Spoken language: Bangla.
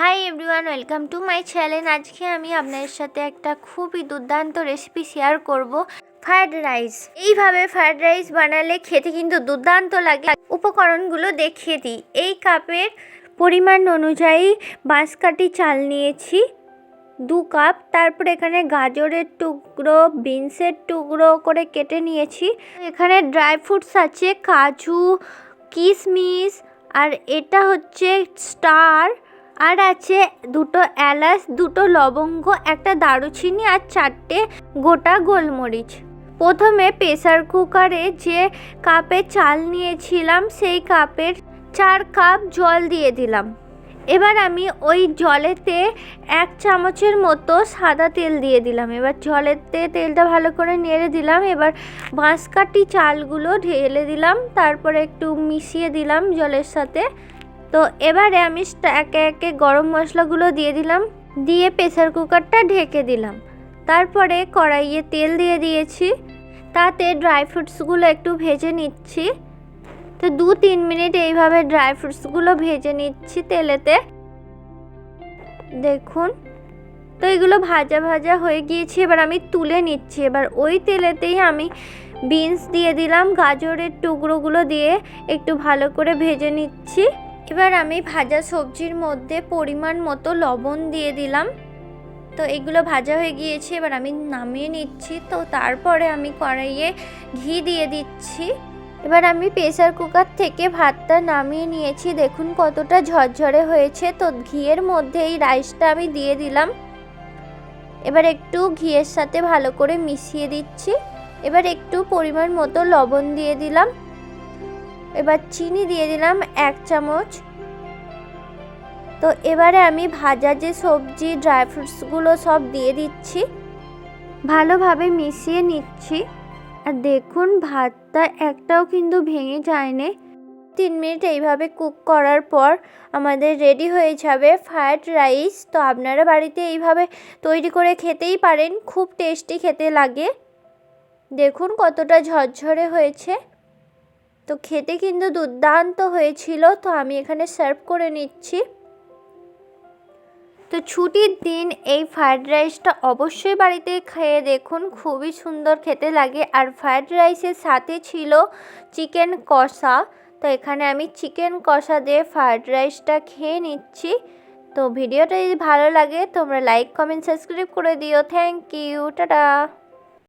Hi everyone welcome to my channel আজকে আমি আপনাদের সাথে একটা খুবই দুর্দান্ত রেসিপি শেয়ার করব ফ্রায়েড রাইস এইভাবে ফ্রায়েড রাইস বানালে খেতে কিন্তু দুর্দান্ত লাগে। উপকরণগুলো দেখিয়ে দিই। এই কাপের পরিমাণ অনুযায়ী বাঁশকাঠি চাল নিয়েছি, দু কাপ তারপর এখানে গাজরের টুকরো, বিনসের টুকরো করে কেটে নিয়েছি। এখানে ড্রাই ফ্রুটস আছে, কাজু, কিশমিশ, আর এটা হচ্ছে স্টার আর আছে দুটো এলাচ, দুটো লবঙ্গ, একটা দারুচিনি আর চারটে গোটা গোলমরিচ। প্রথমে প্রেসার কুকারে যে কাপে চাল নিয়েছিলাম, সেই কাপের চার কাপ জল দিয়ে দিলাম। এবার আমি ওই জলেতে এক চামচের মতো সাদা তেল দিয়ে দিলাম। এবার জলেতে তেলটা ভালো করে নেড়ে দিলাম। এবার বাঁশকাঠি চালগুলো ঢেলে দিলাম। তারপরে একটু মিশিয়ে দিলাম জলের সাথে। তো এবারে আমি একে একে গরম মশলাগুলো দিয়ে দিলাম, দিয়ে প্রেসার কুকারটা ঢেকে দিলাম। তারপরে কড়াইয়ে তেল দিয়ে দিয়েছি, তাতে ড্রাই ফ্রুটসগুলো একটু ভেজে নিচ্ছি। তো দু তিন মিনিট এইভাবে ড্রাই ফ্রুটসগুলো ভেজে নিচ্ছি তেলেতে। দেখুন, তো এগুলো ভাজা ভাজা হয়ে গিয়েছে, এবার আমি তুলে নিচ্ছি। এবার ওই তেলেতেই আমি বিনস দিয়ে দিলাম, গাজরের টুকরোগুলো দিয়ে একটু ভালো করে ভেজে নিচ্ছি। এবার আমি ভাজা সবজির মধ্যে পরিমাণ মতো লবণ দিয়ে দিলাম। তো এগুলো ভাজা হয়ে গিয়েছে, এবার আমি নামিয়ে নিচ্ছি। তো তারপরে আমি কড়াইয়ে ঘি দিয়ে দিচ্ছি। এবার আমি প্রেসার কুকার থেকে ভাতটা নামিয়ে নিয়েছি। দেখুন কতটা ঝরঝরে হয়েছে। তো ঘিয়ের মধ্যে এই রাইসটা আমি দিয়ে দিলাম। এবার একটু ঘিয়ের সাথে ভালো করে মিশিয়ে দিচ্ছি। এবার একটু পরিমাণ মতো লবণ দিয়ে দিলাম। এবার চিনি দিয়ে দিলাম এক চামচ। তো এবারে আমি ভাজা যে সবজি ড্রাই ফ্রুটসগুলো সব দিয়ে দিচ্ছি। ভালোভাবে মিশিয়ে নিচ্ছি। আর দেখুন, ভাতটা একটাও কিন্তু ভেঙে যায়নি। তিন মিনিট এইভাবে কুক করার পর আমাদের রেডি হয়ে যাবে ফ্রায়েড রাইস তো আপনারা বাড়িতে এইভাবে তৈরি করে খেতেই পারেন। খুব টেস্টি খেতে লাগে। দেখুন কতটা ঝরঝরে হয়েছে। তো খেতে কিন্তু দুর্দান্ত হয়েছিল, তো আমি এখানে সার্ভ করে নিচ্ছি। তো ছুটির দিন এই ফ্রায়েড রাইসটা অবশ্যই বাড়িতে খেয়ে দেখুন, খুবই সুন্দর খেতে লাগে। আর ফ্রায়েড রাইসের সাথে ছিল চিকেন কষা, তো এখানে আমি চিকেন কষা দিয়ে ফ্রায়েড রাইসটা খেয়ে নিচ্ছি। তো ভিডিওটা যদি ভালো লাগে তোমরা লাইক কমেন্ট সাবস্ক্রাইব করে দিও। Thank you tata!